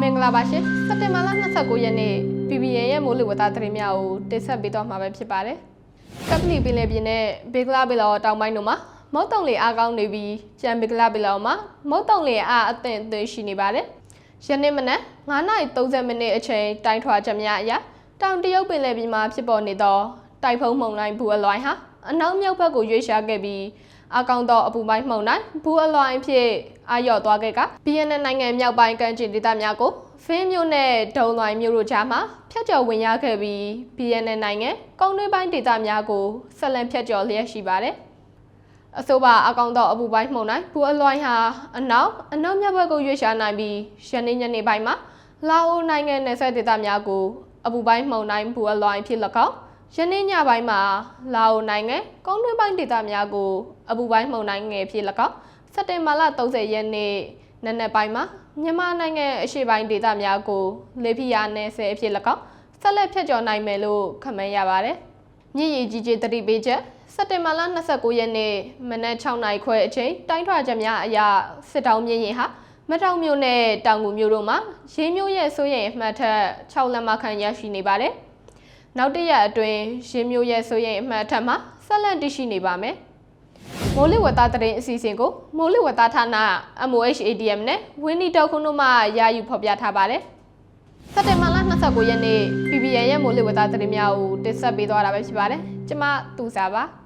မင်္ဂလာပါရှင်စက်တင်ဘာလ29ရက်နေ့ PBN ရဲ့မိုးလေဝသသတင်းများကိုတင်ဆက်ပေးတော့မှာပဲဖြစ်ပါတယ်ကပလီပင်လယ်ပြင်နဲ့ဘေကလာဘေလောတောင်ပိုင်းတို့မှာမုတ်တုံလေအားကောင်းနေပြီးကြံဘေကလာဘေလောမှာမုတ်တုံလေအားအသင့်အသွင်းရှိနေပါတယ်ယနေ့မနက်9:30မိနစ်အချိန်တိုင်းထွာချက်များအရတောင်တရုတ်ပင်လယ်ပြင်မှာဖြစ်ပေါ်နေသောတိုက်ဖုံးမှုန်တိုင်းဘူအလွိုင်းဟာအနောက်မြောက်ဘက်ကိုရွေ့ရှားခဲ့ပြီး အကောင်သောအပူပိုင်းမှုန်တိုင်းဘူအလွိုင်းဖြစ်အာရော့သွားခဲ့က BNN နိုင်ငံမြောက်ပိုင်းကမ်းခြေဒေသများကိုဖင်းမြို့နဲ့ဒုံလွိုင်းမြို့တို့ကြားမှာဖျက်ကျော်ဝင်ရောက်ခဲ့ပြီး BNN နိုင်ငံကုန်းတွင်းပိုင်းဒေသများကိုဆက်လက်ဖျက်ကျော်လျက်ရှိပါတယ်အဆိုပါအကောင်သောအပူပိုင်းမှုန်တိုင်းဘူအလွိုင်းဟာအနောက်အနောက်မြောက်ဘက်ကိုရွေ့ရှားနိုင်ပြီးယနေ့ညနေပိုင်းမှာလာအိုနိုင်ငံနယ်စပ်ဒေသများကိုအပူပိုင်းမှုန်တိုင်းဘူအလွိုင်းဖြစ်၎င်း ယနေ့ညပိုင်းမှာလာအိုနိုင်ငံကုန်းတွင်းပိုင်းဒေသများကိုအပူပိုင်းမှုန်တိုင်းငယ်ဖြစ်၎င်းစက်တင်ဘာလ30ရက်နေ့နက်နက်ပိုင်းမှာမြန်မာနိုင်ငံအရှေ့ပိုင်းဒေသများကိုလေပြင်းအားနယ်ဆဲအဖြစ်၎င်းဆက်လက်ဖြတ်ကျော်နိုင်မယ်လို့ခန့်မှန်းရပါတယ်။မြင့်ရည်ကြီးကြီးတတိပေးချက်စက်တင်ဘာလ29ရက်နေ့မနက်6နာရီခွဲအချိန်တိုင်းထွာချက်များအရစစ်တောင်းမြင့်ရင်ဟာမတောင်မြို့နယ်တောင်ကူမြို့တို့မှာရေးမျိုးရဲ့စိုးရိမ်အမှတ်ထက်6လက်မခန့်ရရှိနေပါတယ်။ နောက်တစ်ရက်အတွင်းရေးမျိုးရဲ့စိုးရိမ်အမှတ်ထက်မှာဆက်လက်တရှိနေပါမယ်။မိုးလေဝသသတင်းအစီအစဉ်ကိုမိုးလေဝသဌာန MOHADM နဲ့ဝင်းနီတောက်ခုံတို့မှယာယူဖော်ပြထားပါတယ်။စက်တင်ဘာလ29ရက်နေ့ PBN ရဲ့မိုးလေဝသသတင်းများကိုတင်ဆက်ပေးသွားတာပဲဖြစ်ပါတယ်။ကျွန်မသူစာပါ။